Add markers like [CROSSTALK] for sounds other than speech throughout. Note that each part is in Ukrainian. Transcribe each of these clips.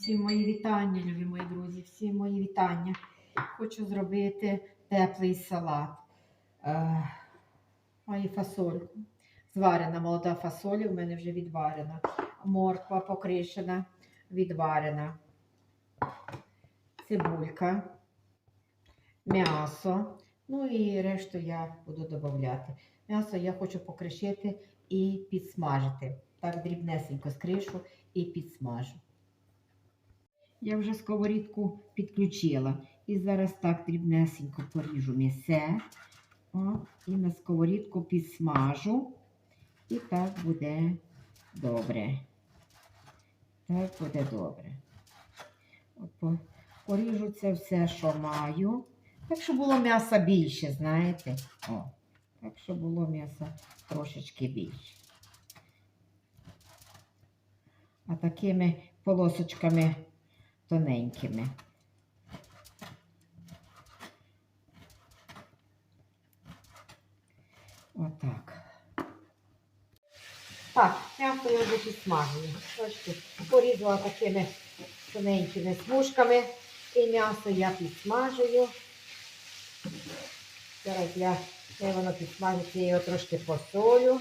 Всім мої вітання, любі мої друзі, всім мої вітання. Хочу зробити теплий салат. Е, маю фасольку. Зварена молода фасоля, у мене вже відварена. Морква покришена, відварена. Цибулька, м'ясо. Ну і решту я буду додати. М'ясо я хочу покришити і підсмажити. Так дрібнесенько скришу і підсмажу. Я вже сковорідку підключила. І зараз так дрібнесенько поріжу м'ясе. І на сковорідку підсмажу. І так буде добре. Так буде добре. Поріжу це все, що маю. Так, щоб було м'яса більше, знаєте. О, так, щоб було м'яса трошечки більше. А такими полосочками тоненькими. Отак. Так, м'ясо я вже підсмажую. Бачите, порізала такими тоненькими смужками. І м'ясо я підсмажую. Зараз я, я воно підсмажиться, я його трошки посолю,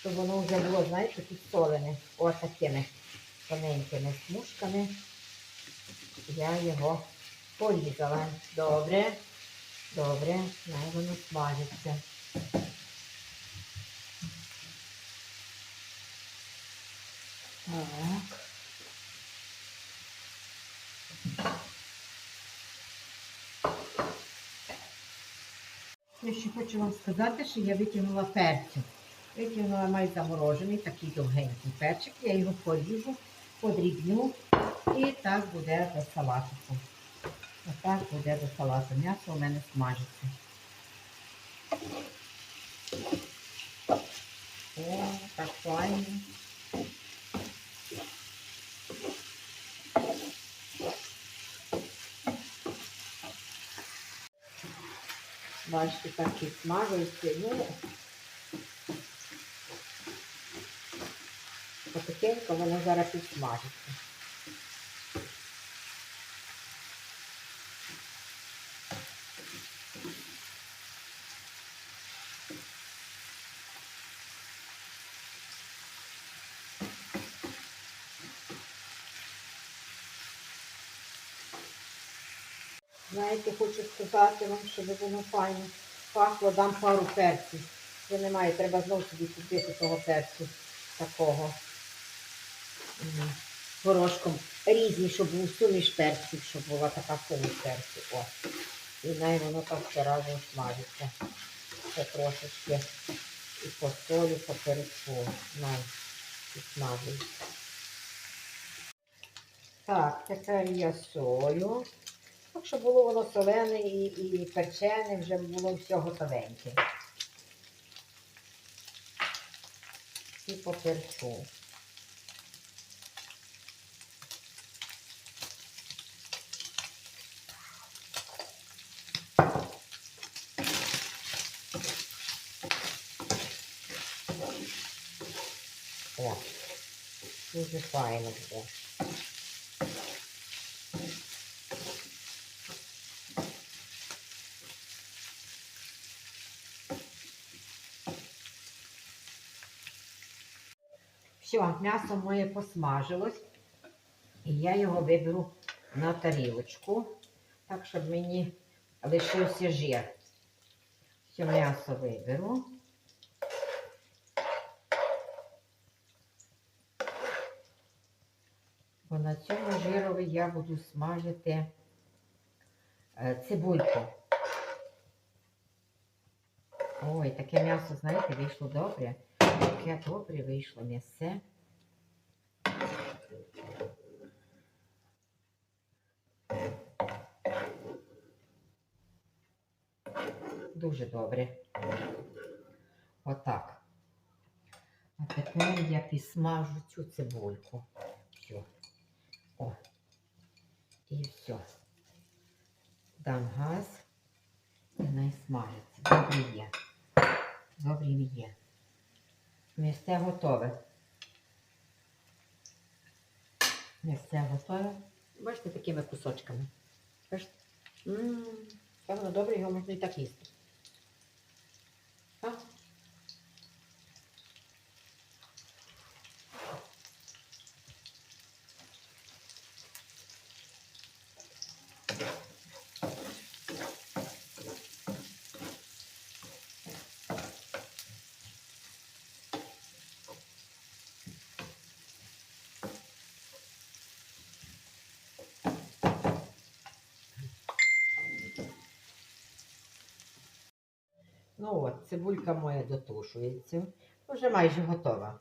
щоб воно вже було, знаєте, підсолене. Ось такими тоненькими смужками. Я його порізала. Добре, добре, най воно смажиться. Так. Я ще хочу вам сказати, що я витягнула перцю. Витягнула майже заморожений, такий довгенький перчик. Я його поріжу, подрібню і так буде до салатику. Отак буде до салату. М'ясо у мене смажиться. О, так файно. Бачите, так підсмажується. Ну, потихеньку воно зараз підсмажиться. Знаєте, хочу сказати вам, щоб воно файно пахло, дам пару перців. Вже немає, треба знову собі купити того перцю такого горошком. Різні, щоб був суміш перців, щоб була така суміш перців. О. І най воно так все разом смажиться. Ще трошечки і по солі, по перцю. Най підсмажується. Так, тепер я солю. Так, щоб було воно солене і, і перчене, вже було все готовеньке. І по О, дуже файно буде. Все, м'ясо моє посмажилось. І я його виберу на тарілочку, так, щоб мені лишився жир. Все м'ясо виберу. Бо на цьому жирові я буду смажити е, цибульку. Ой, таке м'ясо, знаєте, вийшло добре. Таке добре вийшло м'ясе. Дуже добре. Отак. А тепер я підсмажу цю цибульку. Все. О. І все. Дам газ і най смажиться. Добре є. Добре є. Місце готове. Місце готове. Бачите, такими кусочками. Бачите? М, Це воно добре, його можна і так їсти. Ну от, цибулька моя дотушується. Вже майже готова.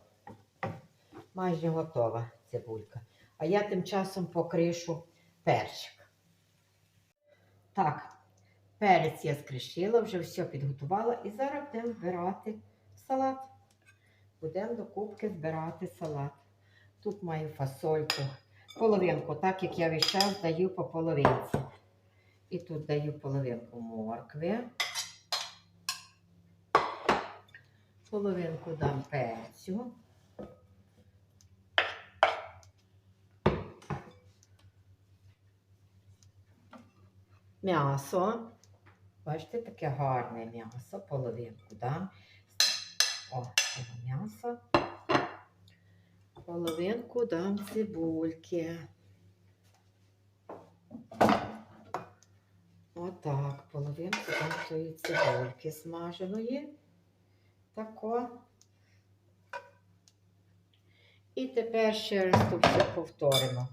Майже готова цибулька. А я тим часом покришу перчик. Так, перець я скришила, вже все підготувала. І зараз будемо збирати салат. Будемо до кубки збирати салат. Тут маю фасольку. Половинку, так як я весь час даю по половинці. І тут даю половинку моркви. Половинку дам перцю. М'ясо. Бачите, таке гарне м'ясо, половинку дам. О, цього м'яса. Половинку дам цибульки. Отак, половинку дам тої цибульки смаженої. Тако. І тепер ще раз то все повторимо.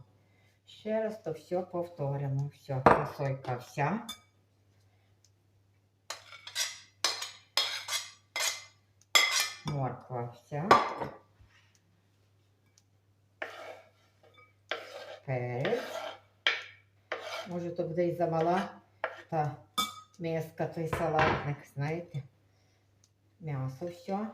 Ще раз то все повторимо. Все, фасолька вся. Морква вся. Перець. Може, то буде і замала та миска, той салатник, знаєте. М'ясо все.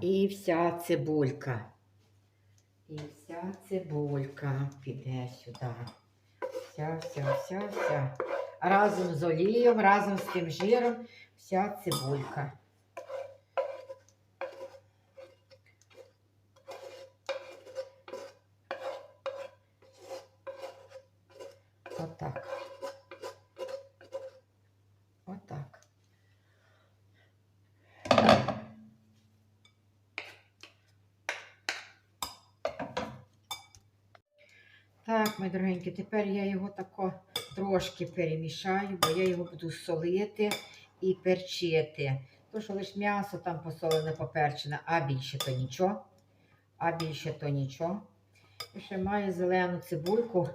І вся цибулька. І вся цибулька піде сюди. Вся, вся, вся, вся. Разом з олією, разом з тим жиром, вся цибулька. Отак. Отак. Так, мої дорогенькі, тепер я його тако трошки перемішаю, бо я його буду солити і перчити. То, що лише м'ясо там посолене, поперчене, а більше то нічого. А більше то нічого. І ще маю зелену цибульку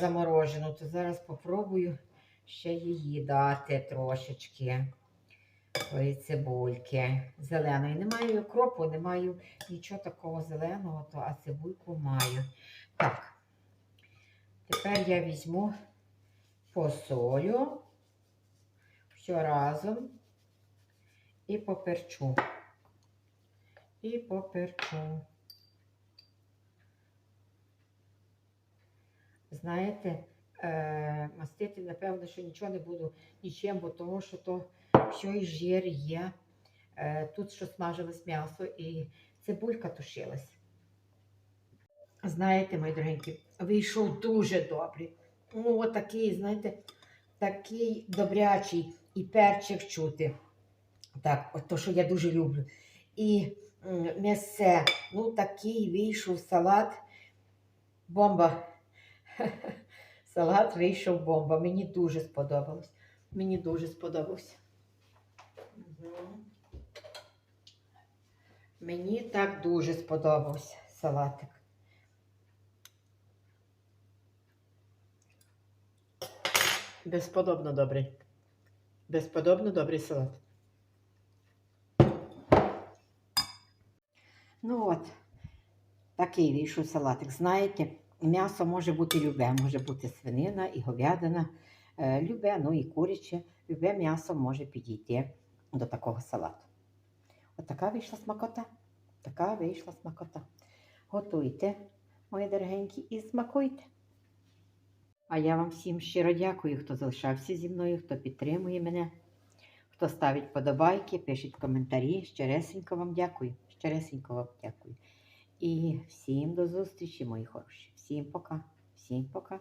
заморожену, то зараз попробую ще її дати трошечки. Тої цибульки зеленої. Не маю кропу, не маю нічого такого зеленого, то, а цибульку маю. Так, тепер я візьму посолю все разом і поперчу. І поперчу. Знаєте, е, мастити, напевно, що нічого не буду нічим, бо того, що то все і жир є. Е, тут що смажилось м'ясо і цибулька тушилась. Знаєте, мої дорогенькі, вийшов дуже добрий. Ну, отакий, знаєте, такий добрячий і перчик чути. Так, от то, що я дуже люблю. І м'ясе. Ну, такий вийшов салат. Бомба. [LAUGHS] Салат вийшов бомба. Мені дуже сподобалось. Мені дуже сподобався. Мені так дуже сподобався салатик. Безподобно добрий. Безподобно добрий салат. Ну от, такий вийшов салатик. Знаєте, М'ясо може бути любе, може бути свинина і говядина, е, любе, ну і куряче, любе м'ясо може підійти до такого салату. Отака От вийшла смакота. Така вийшла смакота. Готуйте, мої дорогенькі, і смакуйте. А я вам всім щиро дякую, хто залишався зі мною, хто підтримує мене, хто ставить подобайки, пишіть коментарі. Щоресенько вам дякую. Щиресенько вам дякую. І всім до зустрічі, мої хороші. Всім пока, всім пока.